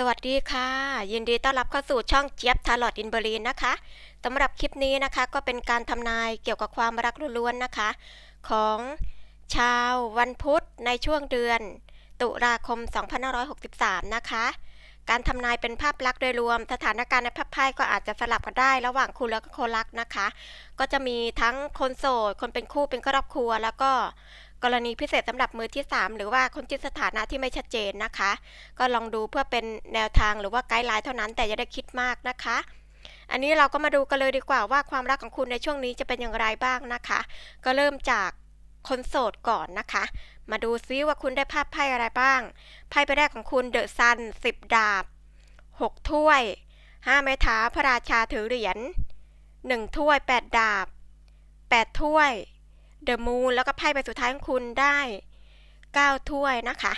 สวัสดีค่ะ ยินดีต้อนรับเข้าสู่ช่องเจี๊ยบทาร์ลอตอินเบอรีนนะคะสำหรับคลิปนี้นะคะก็เป็นการทำนายเกี่ยวกับความรักล้วนๆนะคะ ของชาววันพุธในช่วงเดือน ตุลาคม 2563 นะคะ การทำนายเป็นภาพลักษณ์โดยรวม สถานการณ์ในภาพไพ่ก็อาจจะสลับกันได้ระหว่างคุณแล้วก็คนรักนะคะ ก็จะมีทั้งคนโสดคนเป็นคู่เป็นครอบครัวแล้วก็ กรณีพิเศษสำหรับมือที่ 3 หรือว่าคนที่สถานะที่ไม่ชัดเจนนะคะ ก็ลองดูเพื่อเป็นแนวทางหรือว่าไกด์ไลน์เท่านั้นแต่อย่าได้คิดมากนะคะ อันนี้เราก็มาดูกันเลยดีกว่าว่าความรักของคุณในช่วงนี้จะเป็นอย่างไรบ้างนะคะ ก็เริ่มจากคนโสดก่อนนะคะ มาดูซิว่าคุณได้ภาพไพ่อะไรบ้าง ไพ่ใบแรกของคุณเดอะซันสิบดาบหกถ้วยห้าไม้เท้าพระราชาถือเหรียญหนึ่งถ้วยแปดดาบแปดถ้วย เดอะมูนแล้วก็ไพ่ใบสุดท้ายของคุณได้เก้าถ้วยนะคะ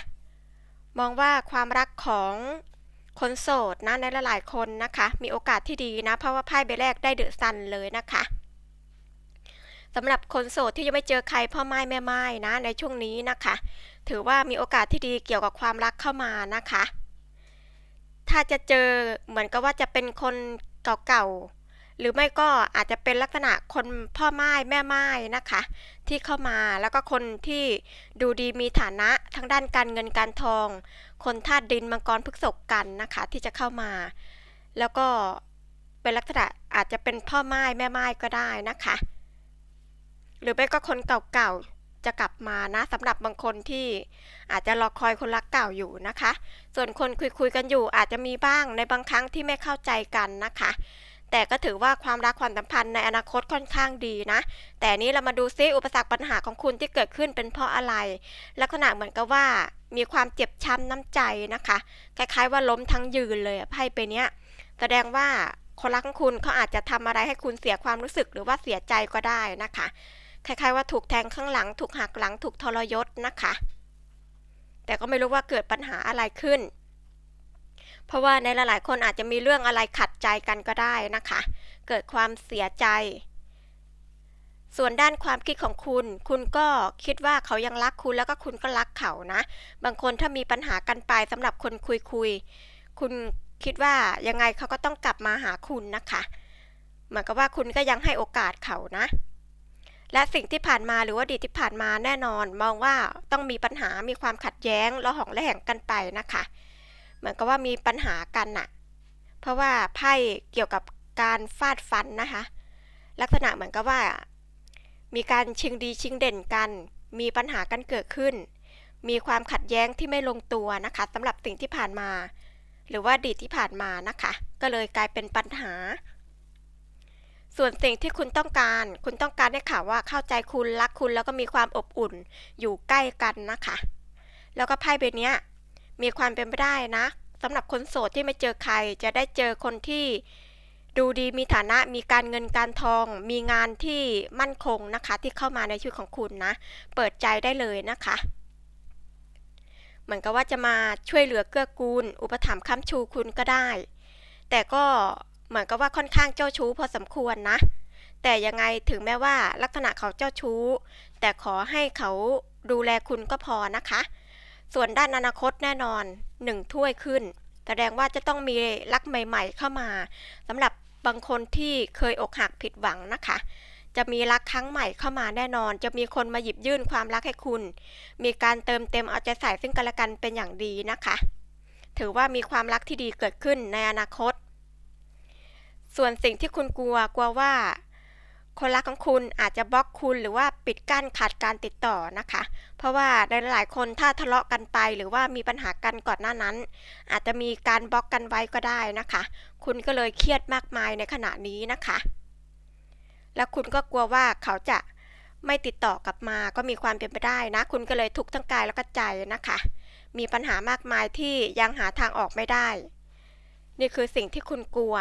มองว่าความรักของคนโสดนะในหลายๆคนนะคะ มีโอกาสที่ดีนะ เพราะว่าไพ่ใบแรกได้เดอะซันเลยนะคะสำหรับคนโสดที่ยังไม่เจอใครพ่อไม้แม่ไม้นะในช่วงนี้นะคะ ถือว่ามีโอกาสที่ดีเกี่ยวกับความรักเข้ามานะคะ ถ้าจะเจอเหมือนกับว่าจะเป็นคนเก่าๆ หรือไม่ก็อาจจะเป็นลักษณะคนพ่อไม้แม่ไม้นะคะ ที่เข้ามาแล้วก็คนที่ดูดีมีฐานะทั้งด้านการเงินการทอง คนธาตุดินมังกรพฤกษกกันนะคะ ที่จะเข้ามา แล้วก็เป็นลักษณะอาจจะเป็นพ่อไม้แม่ไม้ก็ได้นะคะ หรือไม่ก็คนเก่าๆจะกลับมานะสำหรับบางคนที่อาจจะรอคอยคนรักเก่าอยู่นะคะ ส่วนคนคุยๆกันอยู่อาจจะมีบ้างในบางครั้งที่ไม่เข้าใจกันนะคะ แต่ก็ถือว่าความรักความสัมพันธ์ในอนาคตค่อนข้างดีนะ แต่นี้เรามาดูซิอุปสรรคปัญหาของคุณที่เกิดขึ้นเป็นเพราะอะไร ลักษณะเหมือนกับว่ามีความเจ็บช้ำน้ำใจนะคะ คล้ายๆว่าล้มทั้งยืนเลยไพ่ไปเนี้ย แสดงว่าคนรักของคุณเขาอาจจะทำอะไรให้คุณเสียความรู้สึกหรือว่าเสียใจก็ได้นะคะ คล้ายๆว่าถูกแทงข้างหลัง ถูกหักหลัง ถูกทรยศนะคะ แต่ก็ไม่รู้ว่าเกิดปัญหาอะไรขึ้น เพราะว่าในหลายๆ คนอาจจะมีเรื่องอะไรขัดใจกันก็ได้นะคะ เกิดความเสียใจ ส่วนด้านความคิดของคุณ คุณก็คิดว่าเขายังรักคุณแล้วก็คุณก็รักเขานะ บางคนถ้ามีปัญหากันไปสำหรับคนคุยคุยคุณคิดว่ายังไงเขาก็ต้องกลับมาหาคุณนะคะเหมือนกับว่าคุณก็ยังให้โอกาสเขานะ และสิ่งที่ผ่านมาหรือว่าดีที่ผ่านมาแน่นอน มองว่าต้องมีปัญหามีความขัดแย้งระหองระแหงกันไปนะคะ เหมือนกับว่ามีปัญหากันน่ะ เพราะว่าไพ่เกี่ยวกับการฟาดฟันนะคะ ลักษณะเหมือนกับว่า มีการชิงดีชิงเด่นกัน มีปัญหากันเกิดขึ้น มีความขัดแย้งที่ไม่ลงตัวนะคะสำหรับสิ่งที่ผ่านมา หรือว่าอดีตที่ผ่านมานะคะ ก็เลยกลายเป็นปัญหา ส่วนสิ่งที่คุณต้องการ คุณต้องการให้ข่าวว่าเข้าใจคุณรักคุณแล้วก็มีความอบอุ่นอยู่ใกล้กันนะคะ แล้วก็ไพ่ใบเนี้ย มีความเป็นไปได้นะสำหรับคนโสดที่ไม่เจอใคร จะได้เจอคนที่ดูดีมีฐานะมีการเงินการทอง มีงานที่มั่นคงนะคะ ที่เข้ามาในชีวิตของคุณนะ เปิดใจได้เลยนะคะ เหมือนกับว่าจะมาช่วยเหลือเกื้อกูล อุปถัมภ์ค้ำชูคุณก็ได้ แต่ก็เหมือนกับว่าค่อนข้างเจ้าชู้พอสมควรนะ แต่ยังไงถึงแม้ว่าลักษณะเขาเจ้าชู้ แต่ขอให้เขาดูแลคุณก็พอนะคะ ส่วนด้านอนาคตแน่นอนหนึ่งถ้วยขึ้น แสดงว่าจะต้องมีรักใหม่ ๆ เข้ามาสำหรับบางคนที่เคยอกหักผิดหวังนะคะ จะมีรักครั้งใหม่เข้ามาแน่นอน จะมีคนมาหยิบยื่นความรักให้คุณ มีการเติมเต็มเอาใจใส่ซึ่งกันและกันเป็นอย่างดีนะคะ ถือว่ามีความรักที่ดีเกิดขึ้นในอนาคต ส่วนสิ่งที่คุณกลัวกลัวว่า คนรักของคุณอาจจะบล็อกคุณหรือว่าปิดกั้นขาดการติดต่อนะคะ เพราะว่าในหลายๆคนถ้าทะเลาะกันไปหรือว่ามีปัญหากันก่อนหน้านั้น อาจจะมีการบล็อกกันไว้ก็ได้นะคะ คุณก็เลยเครียดมากมายในขณะนี้นะคะ แล้วคุณก็กลัวว่าเขาจะไม่ติดต่อกลับมาก็มีความเป็นไปได้นะ คุณก็เลยทุกข์ทั้งกายแล้วก็ใจนะคะ มีปัญหามากมายที่ยังหาทางออกไม่ได้ นี่คือสิ่งที่คุณกลัว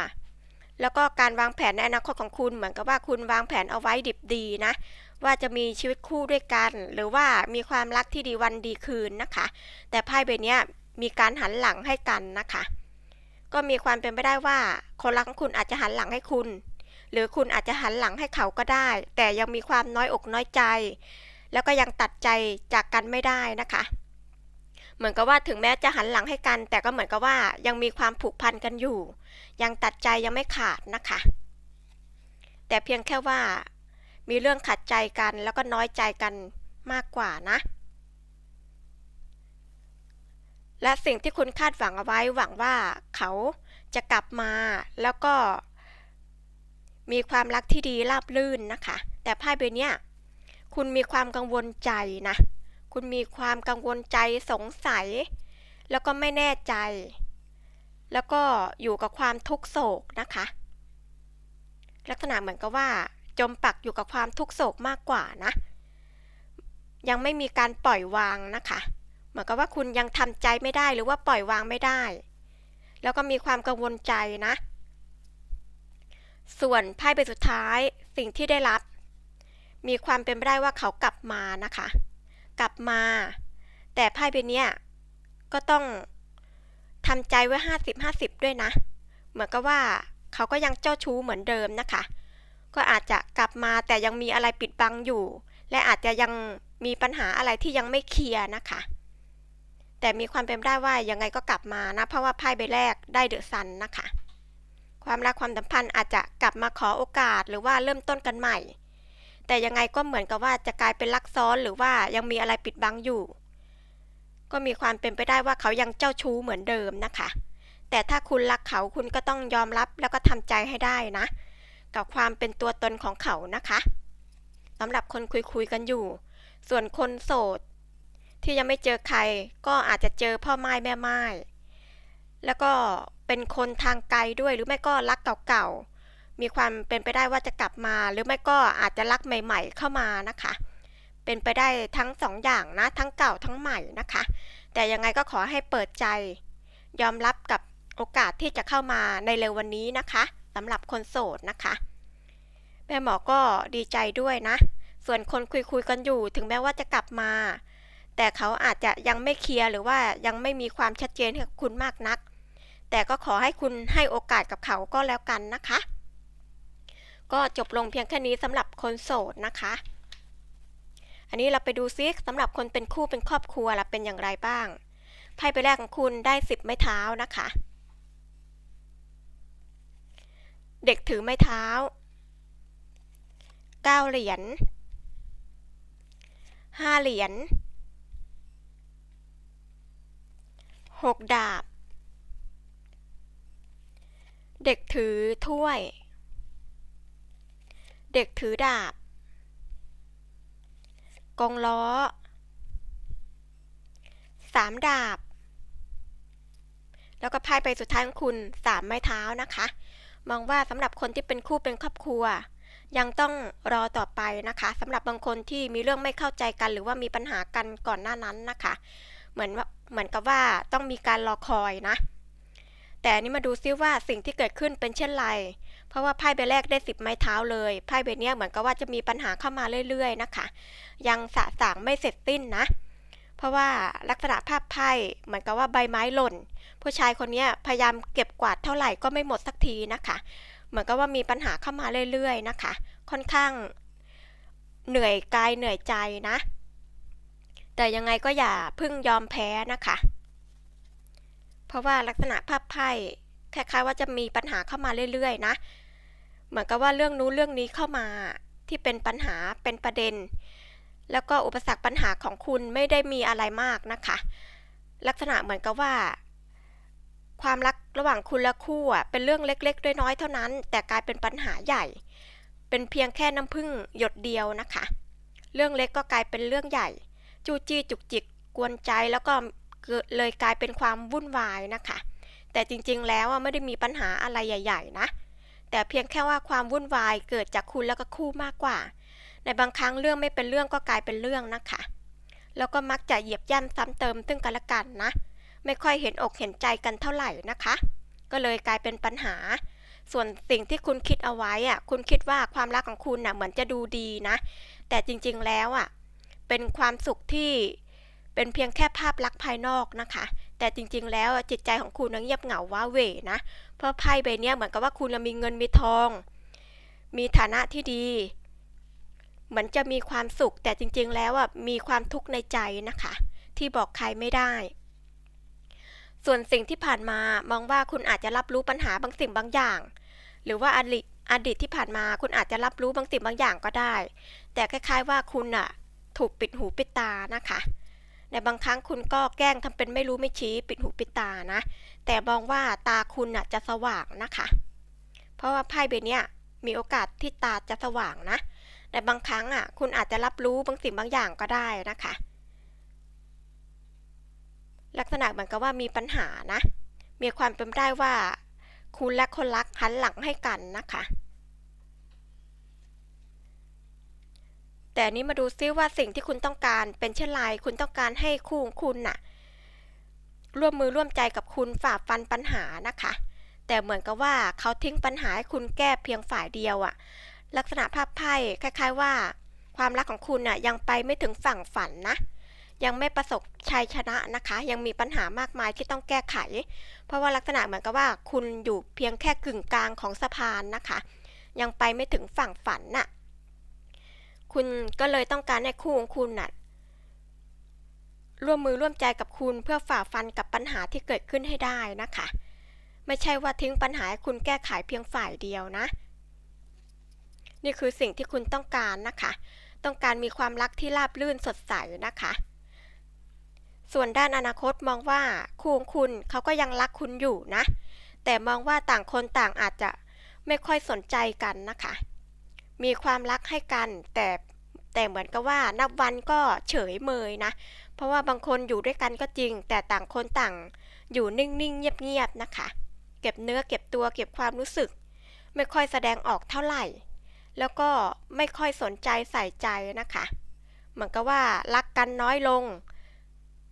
แล้วก็การวางแผนในอนาคตของคุณเหมือนกับว่าคุณวางแผนเอาไว้ดิบดีนะ ว่าจะมีชีวิตคู่ด้วยกัน หรือว่ามีความรักที่ดีวันดีคืนนะคะ แต่ไพ่ใบนี้มีการหันหลังให้กันนะคะ ก็มีความเป็นไปได้ว่า คนรักของคุณอาจจะหันหลังให้คุณ หรือคุณอาจจะหันหลังให้เขาก็ได้ แต่ยังมีความน้อยอกน้อยใจ แล้วก็ยังตัดใจจากกันไม่ได้นะคะ เหมือนกับว่าถึงแม้จะหันหลังให้กัน แต่ก็เหมือนกับว่ายังมีความผูกพันกันอยู่ ยังตัดใจยังไม่ขาดนะคะ แต่เพียงแค่ว่ามีเรื่องขัดใจกันแล้วก็น้อยใจกันมากกว่านะ และสิ่งที่คุณคาดหวังเอาไว้หวังว่าเขาจะกลับมาแล้วก็ มีความรักที่ดีราบรื่นนะคะ แต่ไพ่ใบเนี้ยคุณมีความกังวลใจนะ คุณมีความกังวลใจสงสัย แล้วก็ไม่แน่ใจ แล้วก็อยู่กับความทุกโศกนะคะ ลักษณะเหมือนกับว่า จมปักอยู่กับความทุกโศกมากกว่านะ ยังไม่มีการปล่อยวางนะคะ เหมือนกับว่าคุณยังทำใจไม่ได้หรือว่าปล่อยวางไม่ได้ แล้วก็มีความกังวลใจนะ ส่วนไพ่ใบสุดท้ายสิ่งที่ได้รับ มีความเป็นไปได้ว่าเขากลับมานะคะ กลับมา แต่ไพ่ใบนี้ก็ต้องทำใจไว้ห้าสิบห้าสิบด้วยนะ เหมือนกับว่าเขาก็ยังเจ้าชู้เหมือนเดิมนะคะ ก็อาจจะกลับมาแต่ยังมีอะไรปิดบังอยู่ และอาจจะยังมีปัญหาอะไรที่ยังไม่เคลียร์นะคะ แต่มีความเป็นไปได้ว่ายังไงก็กลับมานะ เพราะว่าไพ่ใบแรกได้เดอะซันนะคะ ความรักความสัมพันธ์อาจจะกลับมาขอโอกาสหรือว่าเริ่มต้นกันใหม่ แต่ยังไงก็เหมือนกับว่าจะกลายเป็นรักซ้อนหรือว่ายังมีอะไรปิดบังอยู่ ก็มีความเป็นไปได้ว่าเขายังเจ้าชู้เหมือนเดิมนะคะ แต่ถ้าคุณรักเขาคุณก็ต้องยอมรับแล้วก็ทำใจให้ได้นะ กับความเป็นตัวตนของเขานะคะสำหรับคนคุยคุยๆกันอยู่ ส่วนคนโสด ที่ยังไม่เจอใครก็อาจจะเจอพ่อไม้แม่ไม้แล้วก็เป็นคนทางไกลด้วยหรือไม่ก็รักเก่าๆ มีความเป็นไปได้ว่าจะกลับมา หรือไม่ก็อาจจะรักใหม่ ๆ เข้ามานะคะ เป็นไปได้ทั้งสองอย่างนะทั้งเก่าทั้งใหม่นะคะ แต่ยังไงก็ขอให้เปิดใจ ยอมรับกับโอกาสที่จะเข้ามาในเร็ววันนี้นะคะสำหรับคนโสดนะคะ แม่หมอก็ดีใจด้วยนะ ส่วนคนคุยคุยกันอยู่ถึงแม้ว่าจะกลับมา แต่เขาอาจจะยังไม่เคลียร์หรือว่ายังไม่มีความชัดเจนกับคุณมากนัก แต่ก็ขอให้คุณให้โอกาสกับเขาก็แล้วกันนะคะ ก็จบลงเพียงแค่นี้สำหรับคนโสดนะคะ อันนี้เราไปดูซิสำหรับคนเป็นคู่เป็นครอบครัวล่ะเป็นอย่างไรบ้างไพ่ใบแรกของคุณได้สิบไม้เท้านะคะ เด็กถือไม้เท้าเก้าเหรียญห้าเหรียญหกดาบ เด็กถือถ้วย เด็กถือดาบกงล้อ สามดาบ แล้วก็ไพ่ใบสุดท้ายของคุณสามไม้เท้านะคะ มองว่าสำหรับคนที่เป็นคู่เป็นครอบครัว ยังต้องรอต่อไปนะคะสำหรับบางคนที่มีเรื่องไม่เข้าใจกันหรือว่ามีปัญหากันก่อนหน้านั้นนะคะ เหมือนว่าเหมือนกับว่าต้องมีการรอคอยนะ แต่นนี้มาดูซิว่าสิ่งที่เกิดขึ้นเป็นเช่นไร เพราะว่าไพ่ใบแรกได้สิบไม้เท้าเลยไพ่ใบเนี้ยเหมือนกับว่าจะมีปัญหาเข้ามาเรื่อยๆนะคะ ยังสะสางไม่เสร็จสิ้นนะ เพราะว่าลักษณะภาพไพ่เหมือนกับว่าใบไม้หล่น ผู้ชายคนนี้พยายามเก็บกวาดเท่าไหร่ก็ไม่หมดสักทีนะคะ เหมือนกับว่ามีปัญหาเข้ามาเรื่อยๆนะคะ ค่อนข้างเหนื่อยกายเหนื่อยใจนะ แต่ยังไงก็อย่าพึ่งยอมแพ้นะคะ เพราะว่าลักษณะภาพไพ่คล้ายๆว่าจะมีปัญหาเข้ามาเรื่อยๆ นะ เหมือนกับว่าเรื่องนู้นเรื่องนี้เข้ามาที่เป็นปัญหาเป็นประเด็น แล้วก็อุปสรรคปัญหาของคุณไม่ได้มีอะไรมากนะคะ ลักษณะเหมือนกับว่า ความรักระหว่างคุณและคู่อะเป็นเรื่องเล็กๆน้อยๆเท่านั้น แต่กลายเป็นปัญหาใหญ่ เป็นเพียงแค่น้ำผึ้งหยดเดียวนะคะ เรื่องเล็กก็กลายเป็นเรื่องใหญ่ จู้จี้จุกจิกกวนใจแล้วก็เลยกลายเป็นความวุ่นวายนะคะ แต่จริงๆแล้วไม่ได้มีปัญหาอะไรใหญ่ ๆ นะ แต่เพียงแค่ว่าความวุ่นวายเกิดจากคุณแล้วก็คู่มากกว่า ในบางครั้งเรื่องไม่เป็นเรื่องก็กลายเป็นเรื่องนะคะ แล้วก็มักจะเหยียบย่ำซ้ำเติมซึ่งกันและกันนะ ไม่ค่อยเห็นอกเห็นใจกันเท่าไหร่นะคะ ก็เลยกลายเป็นปัญหา ส่วนสิ่งที่คุณคิดเอาไว้อะคุณคิดว่าความรักของคุณน่ะเหมือนจะดูดีนะ แต่จริงๆแล้วอะ เป็นความสุขที่เป็นเพียงแค่ภาพลักษณ์ภายนอกนะคะ แต่จริงๆ แล้วจิตใจของคุณน่ะเงียบเหงาว้าเหวนะ เพราะไพ่ใบนี้เหมือนกับว่าคุณมีเงินมีทอง มีฐานะที่ดี เหมือนจะมีความสุขแต่จริงๆแล้วอะมีความทุกข์ในใจนะคะ ที่บอกใครไม่ได้ ส่วนสิ่งที่ผ่านมามองว่าคุณอาจจะรับรู้ปัญหาบางสิ่งบางอย่าง หรือว่าอดีตอดีตที่ผ่านมาคุณอาจจะรับรู้บางสิ่งบางอย่างก็ได้ แต่คล้ายๆว่าคุณอะถูกปิดหูปิดตานะคะในบางครั้งคุณก็แกล้งทำเป็นไม่รู้ไม่ชี้ ปิดหูปิดตานะ แต่มองว่าตาคุณอะจะสว่างนะคะ เพราะว่าไพ่ใบนี้มีโอกาสที่ตาจะสว่างนะ แต่บางครั้งอะ คุณอาจจะรับรู้บางสิ่งบางอย่างก็ได้นะคะ ลักษณะเหมือนกับว่ามีปัญหานะ มีความเป็นไปได้ว่า คุณและคนรักหันหลังให้กันนะคะแต่นนี้มาดูซิว่าสิ่งที่คุณต้องการเป็นเช่นไรคุณต้องการให้คู่ของคุณน่ะ ร่วมมือร่วมใจกับคุณฝ่าฟันปัญหานะคะ แต่เหมือนกับว่าเขาทิ้งปัญหาให้คุณแก้เพียงฝ่ายเดียวอะลักษณะภาพไพ่คล้าย ๆ ว่า ความรักของคุณน่ะยังไปไม่ถึงฝั่งฝันนะ ยังไม่ประสบชัยชนะนะคะ ยังมีปัญหามากมายที่ต้องแก้ไข เพราะว่าลักษณะเหมือนกับว่า คุณอยู่เพียงแค่กึ่งกลางของสะพานนะคะ ยังไปไม่ถึงฝั่งฝันน่ะคุณก็เลยต้องการให้คู่ของคุณน่ะ ร่วมมือร่วมใจกับคุณเพื่อฝ่าฟันกับปัญหาที่เกิดขึ้นให้ได้นะคะ ไม่ใช่ว่าทิ้งปัญหาให้คุณแก้ไขเพียงฝ่ายเดียวนะ นี่คือสิ่งที่คุณต้องการนะคะ ต้องการมีความรักที่ราบรื่นสดใสนะคะ ส่วนด้านอนาคตมองว่าคู่ของคุณเขาก็ยังรักคุณอยู่นะ แต่มองว่าต่างคนต่างอาจจะไม่ค่อยสนใจกันนะคะ มีความรักให้กันแต่แต่เหมือนกับว่านับวันก็เฉยเมยนะ เพราะว่าบางคนอยู่ด้วยกันก็จริง แต่ต่างคนต่าง อยู่นิ่งๆ เงียบๆ นะคะ เก็บเนื้อเก็บตัวเก็บความรู้สึก ไม่ค่อยแสดงออกเท่าไหร่ แล้วก็ไม่ค่อยสนใจใส่ใจนะคะ เหมือนกับว่ารักกันน้อยลง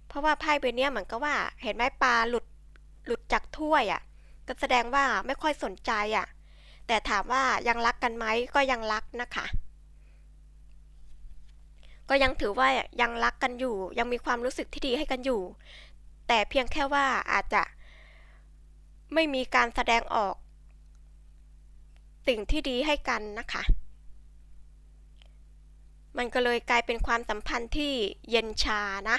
เพราะว่าไพ่ใบเนี้ยเหมือนกับว่า เห็นไหมปลาหลุดหลุดจากถ้วยอะ่ะ ก็แสดงว่าไม่ค่อยสนใจอะ่ะ แต่ถามว่ายังรักกันไหมก็ยังรักนะคะ ก็ยังถือว่ายังรักกันอยู่ ยังมีความรู้สึกที่ดีให้กันอยู่ แต่เพียงแค่ว่าอาจจะ ไม่มีการแสดงออก สิ่งที่ดีให้กันนะคะ มันก็เลยกลายเป็นความสัมพันธ์ที่เย็นชานะ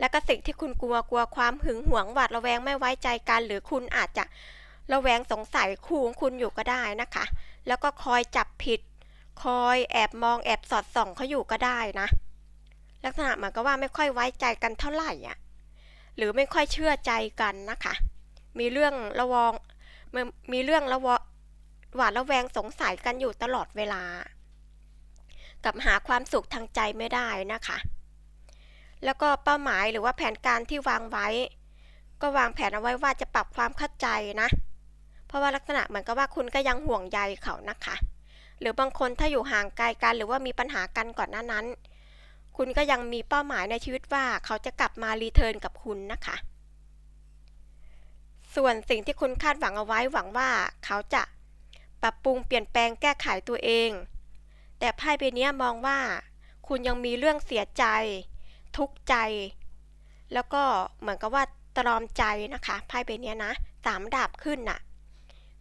และก็สิ่งที่คุณกลัวกลัวความหึงหวงหวาดระแวงไม่ไว้ใจกัน หรือคุณอาจจะระแวงสงสัยคู่ของคุณอยู่ก็ได้นะคะ แล้วก็คอยจับผิด คอยแอบมองแอบสอดส่องเขาอยู่ก็ได้นะ ลักษณะเหมือนกับว่าไม่ค่อยไว้ใจกันเท่าไหร่อะหรือไม่ค่อยเชื่อใจกันนะคะ มีเรื่องระวงมีเรื่องระวหวาดระแวงสงสัยกันอยู่ตลอดเวลา กับหาความสุขทางใจไม่ได้นะคะ แล้วก็เป้าหมายหรือว่าแผนการที่วางไว้ ก็วางแผนเอาไว้ว่าจะปรับความเข้าใจนะ เพราะว่าลักษณะเหมือนกับว่าคุณก็ยังห่วงใยเขานะคะ หรือบางคนถ้าอยู่ห่างไกลกันหรือว่ามีปัญหากันก่อนหน้านั้น คุณก็ยังมีเป้าหมายในชีวิตว่าเขาจะกลับมารีเทิร์นกับคุณนะคะ ส่วนสิ่งที่คุณคาดหวังเอาไว้หวังว่าเขาจะปรับปรุงเปลี่ยนแปลงแก้ไขตัวเอง แต่ไพ่ใบนี้มองว่า คุณยังมีเรื่องเสียใจ ทุกข์ใจ แล้วก็เหมือนกับว่าตรอมใจนะคะไพ่ใบนี้นะสามดาบขึ้นน่ะ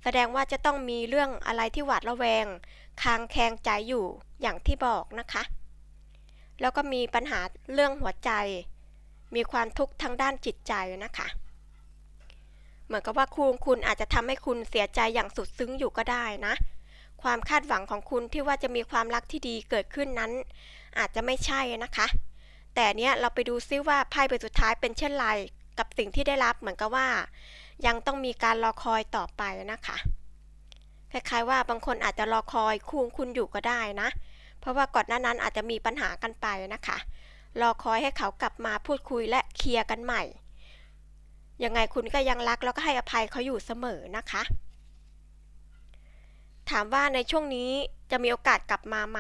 แสดงว่าจะต้องมีเรื่องอะไรที่หวาดระแวง คางแคงใจอยู่อย่างที่บอกนะคะ แล้วก็มีปัญหาเรื่องหัวใจ มีความทุกข์ทางด้านจิตใจนะคะ เหมือนกับว่าคู่คุณอาจจะทำให้คุณเสียใจอย่างสุดซึ้งอยู่ก็ได้นะ ความคาดหวังของคุณที่ว่าจะมีความรักที่ดีเกิดขึ้นนั้น อาจจะไม่ใช่นะคะ แต่เนี้ยเราไปดูซิว่าไพ่ใบสุดท้ายเป็นเช่นไรกับสิ่งที่ได้รับเหมือนกับว่า ยังต้องมีการรอคอยต่อไปนะคะคล้ายๆว่าบางคนอาจจะรอคอยคู่คุณอยู่ก็ได้นะ เพราะว่าก่อนหน้านั้นอาจจะมีปัญหากันไปนะคะ รอคอยให้เขากลับมาพูดคุยและเคลียร์กันใหม่ ยังไงคุณก็ยังรักแล้วก็ให้อภัยเขาอยู่เสมอนะคะ ถามว่าในช่วงนี้จะมีโอกาสกลับมาไหม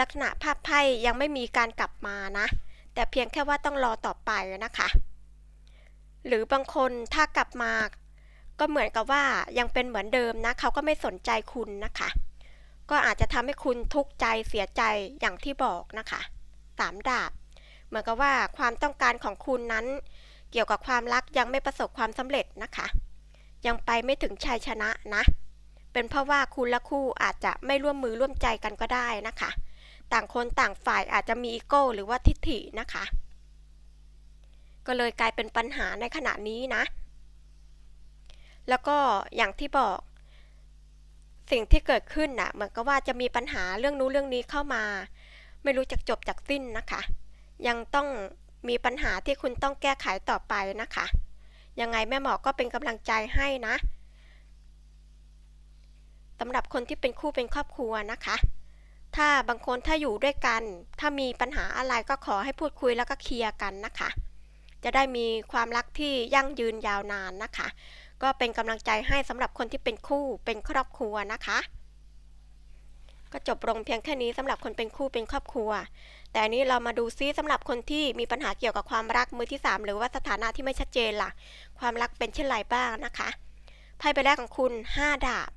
ลักษณะภาพไพ่ยังไม่มีการกลับมานะ แต่เพียงแค่ว่าต้องรอต่อไปนะคะ หรือบางคนถ้ากลับมา ก็เหมือนกับว่ายังเป็นเหมือนเดิมนะเขาก็ไม่สนใจคุณนะคะ ก็อาจจะทำให้คุณทุกข์ใจเสียใจอย่างที่บอกนะคะสามดาบ เหมือนกับว่าความต้องการของคุณนั้น เกี่ยวกับความรักยังไม่ประสบความสำเร็จนะคะ ยังไปไม่ถึงชัยชนะนะ เป็นเพราะว่าคุณและคู่อาจจะไม่ร่วมมือร่วมใจกันก็ได้นะคะ ต่างคนต่างฝ่ายอาจจะมีอีโก้หรือว่าทิฐินะคะ ก็เลยกลายเป็นปัญหาในขณะนี้นะ แล้วก็อย่างที่บอก สิ่งที่เกิดขึ้นน่ะเหมือนกับว่าจะมีปัญหาเรื่องนู้นเรื่องนี้เข้ามา ไม่รู้จักจบจากสิ้นนะคะ ยังต้องมีปัญหาที่คุณต้องแก้ไขต่อไปนะคะ ยังไงแม่หมอก็เป็นกำลังใจให้นะสำหรับคนที่เป็นคู่เป็นครอบครัวนะคะ ถ้าบางคนถ้าอยู่ด้วยกัน ถ้ามีปัญหาอะไรก็ขอให้พูดคุยแล้วก็เคลียร์กันนะคะ จะได้มีความรักที่ยั่งยืนยาวนานนะคะ ก็เป็นกำลังใจให้สำหรับคนที่เป็นคู่เป็นครอบครัวนะคะ ก็จบลงเพียงแค่นี้สำหรับคนเป็นคู่เป็นครอบครัว แต่อันนี้เรามาดูซิสำหรับคนที่มีปัญหาเกี่ยวกับความรักมือที่ 3 หรือว่าสถานะที่ไม่ชัดเจนล่ะ ความรักเป็นเช่นไรบ้างนะคะไพ่ใบแรกของคุณ 5 ดาบ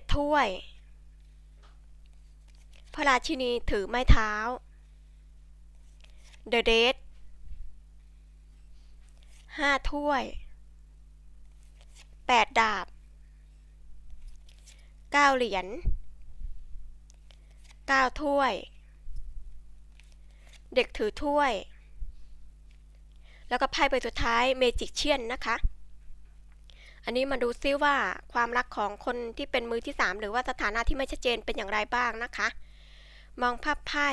7ถ้วยพระราชินีถือไม้เท้า The Dead ห้าถ้วยแปดดาบเก้าเหรียญเก้าถ้วย เด็กถือถ้วย แล้วก็ไพ่ใบสุดท้ายเมจิกเชียนนะคะ อันนี้มาดูซิว่าความรักของคนที่เป็นมือที่ 3 หรือว่าสถานะที่ไม่ชัดเจนเป็นอย่างไรบ้างนะคะ มองภาพไพ่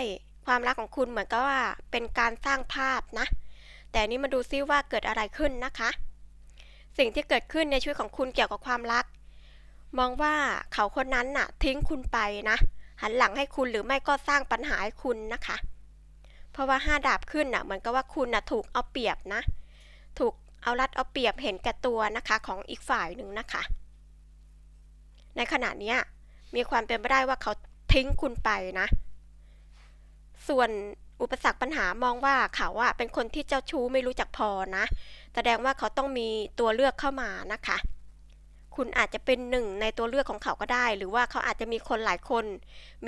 ความรักของคุณเหมือนกับว่าเป็นการสร้างภาพนะ แต่นี้มาดูซิว่าเกิดอะไรขึ้นนะคะ สิ่งที่เกิดขึ้นในชีวิตของคุณเกี่ยวกับความรัก มองว่าเขาคนนั้นน่ะ ทิ้งคุณไปนะ หันหลังให้คุณหรือไม่ก็สร้างปัญหาให้คุณนะคะ เพราะว่าห้าดาบขึ้นน่ะเหมือนกับว่าคุณน่ะถูกเอาเปรียบนะ ถูกเอารัดเอาเปรียบเห็นแก่ตัวนะคะของอีกฝ่ายหนึ่งนะคะ ในขณะนี้มีความเป็นไปได้ว่าเขาทิ้งคุณไปนะ ส่วนอุปสรรคปัญหามองว่าเขาอะเป็นคนที่เจ้าชู้ไม่รู้จักพอนะ แสดงว่าเขาต้องมีตัวเลือกเข้ามานะคะ คุณอาจจะเป็นหนึ่งในตัวเลือกของเขาก็ได้ หรือว่าเขาอาจจะมีคนหลายคน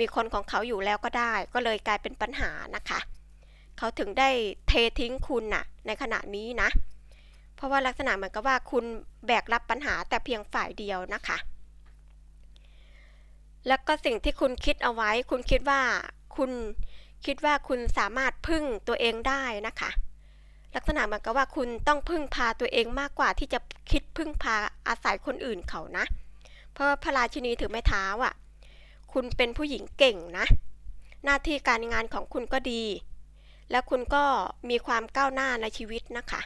มีคนของเขาอยู่แล้วก็ได้ ก็เลยกลายเป็นปัญหานะคะ เขาถึงได้เททิ้งคุณน่ะ ในขณะนี้นะ เพราะว่าลักษณะเหมือนกับว่าคุณแบกรับปัญหาแต่เพียงฝ่ายเดียวนะคะ แล้วก็สิ่งที่คุณคิดเอาไว้ คุณคิดว่าคุณ คิดว่าคุณสามารถพึ่งตัวเองได้นะคะ ลักษณะเหมือนกับว่าคุณต้องพึ่งพาตัวเองมากกว่าที่จะคิดพึ่งพาอาศัยคนอื่นเขานะ เพราะว่าพระราชินีถือไม้เท้าอะ คุณเป็นผู้หญิงเก่งนะ หน้าที่การงานของคุณก็ดี แล้วคุณก็มีความก้าวหน้าในชีวิตนะคะ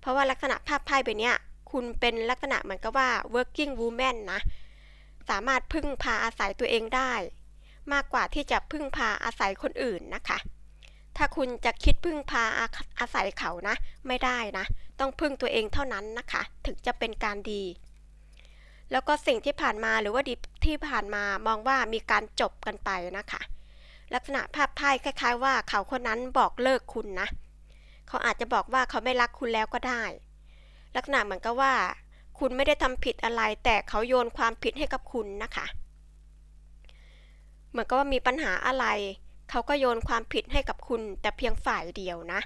เพราะว่าลักษณะภาพไพ่ใบเนี้ยคุณเป็นลักษณะเหมือนกับว่า working woman นะ สามารถพึ่งพาอาศัยตัวเองได้ มากกว่าที่จะพึ่งพาอาศัยคนอื่นนะคะ ถ้าคุณจะคิดพึ่งพาอาอาศัยเขานะ ไม่ได้นะ ต้องพึ่งตัวเองเท่านั้นนะคะ ถึงจะเป็นการดี แล้วก็สิ่งที่ผ่านมาหรือว่าดีที่ผ่านมามองว่ามีการจบกันไปนะคะ ลักษณะภาพไพ่คล้าย ๆ ว่าเขาคนนั้นบอกเลิกคุณนะ เขาอาจจะบอกว่าเขาไม่รักคุณแล้วก็ได้ ลักษณะเหมือนกับว่า คุณไม่ได้ทำผิดอะไร แต่เขาโยนความผิดให้กับคุณนะคะ เหมือนกับว่ามีปัญหาอะไร เขาก็โยนความผิดให้กับคุณแต่เพียงฝ่ายเดียวนะ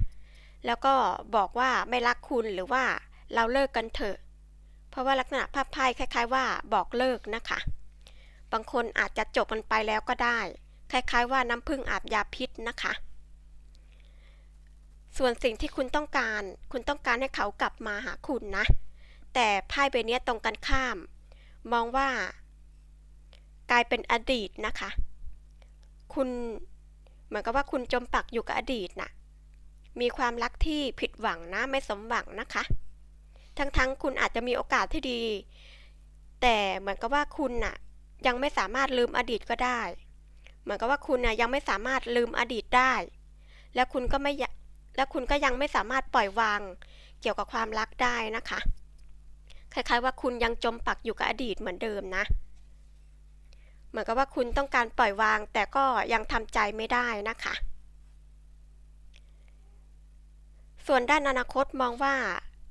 แล้วก็บอกว่าไม่รักคุณหรือว่าเราเลิกกันเถอะ เพราะว่าลักษณะภาพไพ่คล้าย ๆ ว่าบอกเลิกนะคะ บางคนอาจจะจบมันไปแล้วก็ได้ คล้าย ๆ ว่าน้ำผึ้งอาบยาพิษนะคะ ส่วนสิ่งที่คุณต้องการ คุณต้องการให้เขากลับมาหาคุณนะ แต่ไพ่ใบนี้ตรงกันข้าม มองว่ากลายเป็นอดีตนะคะ คุณเหมือนกับว่าคุณจมปักอยู่กับอดีตน่ะ มีความรักที่ผิดหวังนะไม่สมหวังนะคะ ทั้งๆคคุณอาจจะมีโอกาสที่ดี แต่เหมือนกับว่าคุณน่ะ ยังไม่สามารถลืมอดีตก็ได้ เหมือนกับว่าคุณน่ะยังไม่สามารถลืมอดีตได้ และคุณก็ไม่และคุณก็ยังไม่สามารถปล่อยวาง เกี่ยวกับความรักได้นะคะ คล้ายๆว่าคุณยังจมปักอยู่กับอดีตเหมือนเดิมนะ มือนกับว่าคุณต้องการปล่อยวาง แต่ก็ยังทำใจไม่ได้นะคะ ส่วนด้านอนาคตมองว่า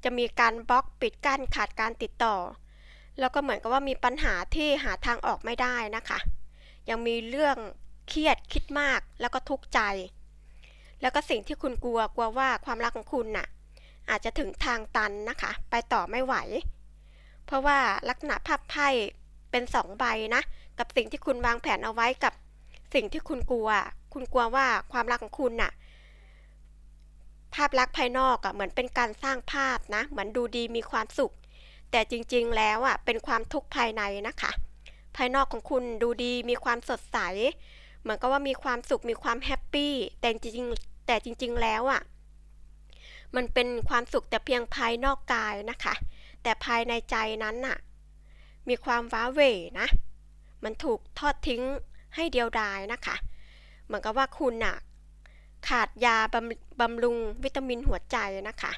จะมีการบล็อกปิดกั้นขาดการติดต่อ แล้วก็เหมือนกับว่ามีปัญหาที่หาทางออกไม่ได้นะคะ ยังมีเรื่องเครียดคิดมากแล้วก็ทุกข์ใจ แล้วก็สิ่งที่คุณกลัวกลัวว่าความรักของคุณน่ะ อาจจะถึงทางตันนะคะ ไปต่อไม่ไหว เพราะว่าลักษณะภาพไพ่เป็นสองใบนะ กับสิ่งที่คุณวางแผนเอาไว้กับสิ่งที่คุณกลัว คุณกลัวว่าความรักของคุณน่ะ ภาพลักษณ์ภายนอกอะเหมือนเป็นการสร้างภาพนะ เหมือนดูดีมีความสุข แต่จริงๆแล้วอะเป็นความทุกข์ภายในนะคะ ภายนอกของคุณดูดีมีความสดใส เหมือนกับว่ามีความสุขมีความแฮปปี้แต่จริงๆแต่จริง ๆแล้วอะมันเป็นความสุขแต่เพียงภายนอกกายนะคะ แต่ภายในใจนั้นน่ะ มีความว้าเหวนะ มันถูกทอดทิ้งให้เดียวดายนะคะ เหมือนกับว่าคุณน่ะขาดยาบำบำรุงวิตามินหัวใจนะคะ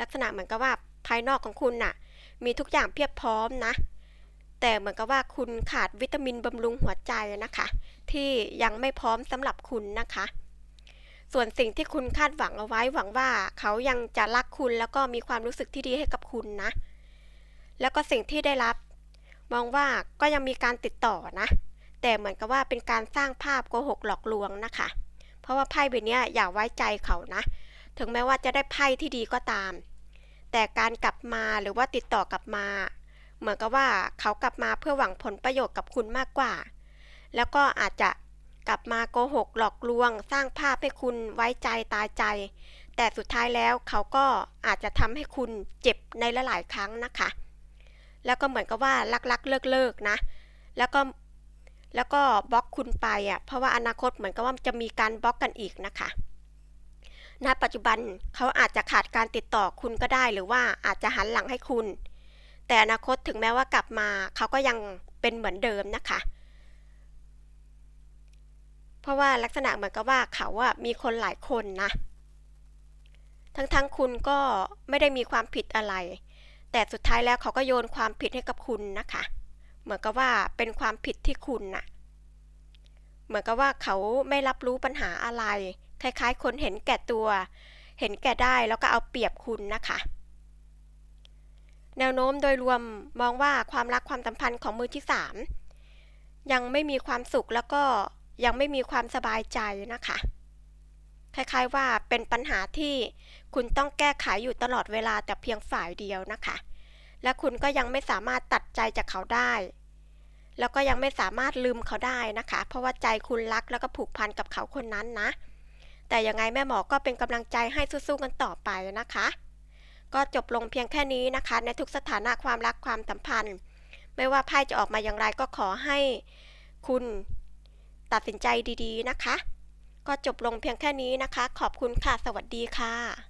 ลักษณะเหมือนกับว่าภายนอกของคุณน่ะ มีทุกอย่างเพียบพร้อมนะ แต่เหมือนกับว่าคุณขาดวิตามินบำรุงหัวใจนะคะ ที่ยังไม่พร้อมสำหรับคุณนะคะ ส่วนสิ่งที่คุณคาดหวังเอาไว้หวังว่าเขายังจะรักคุณแล้วก็มีความรู้สึกที่ดีให้กับคุณนะ แล้วก็สิ่งที่ได้รับ มองว่าก็ยังมีการติดต่อนะ แต่เหมือนกับว่าเป็นการสร้างภาพโกหกหลอกลวงนะคะ เพราะว่าไพ่ใบเนี้ยอย่าไว้ใจเขานะ ถึงแม้ว่าจะได้ไพ่ที่ดีก็ตาม แต่การกลับมาหรือว่าติดต่อกลับมา เหมือนกับว่าเขากลับมาเพื่อหวังผลประโยชน์กับคุณมากกว่า แล้วก็อาจจะกลับมาโกหกหลอกลวง สร้างภาพให้คุณไว้ใจตายใจ แต่สุดท้ายแล้วเขาก็อาจจะทำให้คุณเจ็บในหลายๆครั้งนะคะ แล้วก็เหมือนกับว่ารักๆเลิกๆนะ แล้วก็แล้วก็บล็อกคุณไปอะเพราะว่าอนาคตเหมือนกับว่าจะมีการบล็อกกันอีกนะคะณปัจจุบันเขาอาจจะขาดการติดต่อคุณก็ได้ หรือว่าอาจจะหันหลังให้คุณ แต่อนาคตถึงแม้ว่ากลับมาเขาก็ยังเป็นเหมือนเดิมนะคะ เพราะว่าลักษณะเหมือนกับว่าเขาอะมีคนหลายคนนะ ทั้งๆคุณก็ไม่ได้มีความผิดอะไร แต่สุดท้ายแล้วเขาก็โยนความผิดให้กับคุณนะคะ เหมือนกับว่าเป็นความผิดที่คุณน่ะ เหมือนกับว่าเขาไม่รับรู้ปัญหาอะไร คล้ายๆ คนเห็นแก่ตัว เห็นแก่ได้แล้วก็เอาเปรียบคุณนะคะ แนวโน้มโดยรวมมองว่าความรักความสัมพันธ์ของมือที่สามยังไม่มีความสุขแล้วก็ยังไม่มีความสบายใจนะคะ คล้ายๆว่าเป็นปัญหาที่คุณต้องแก้ไขอยู่ตลอดเวลาแต่เพียงฝ่ายเดียวนะคะ และคุณก็ยังไม่สามารถตัดใจจากเขาได้ แล้วก็ยังไม่สามารถลืมเขาได้นะคะ เพราะว่าใจคุณรักแล้วก็ผูกพันกับเขาคนนั้นนะ แต่ยังไงแม่หมอก็เป็นกำลังใจให้สู้ๆกันต่อไปนะคะ ก็จบลงเพียงแค่นี้นะคะ ในทุกสถานะความรักความสัมพันธ์ ไม่ว่าไพ่จะออกมาอย่างไรก็ขอให้คุณตัดสินใจดีๆนะคะ ก็จบลงเพียงแค่นี้นะคะ ขอบคุณค่ะ สวัสดีค่ะ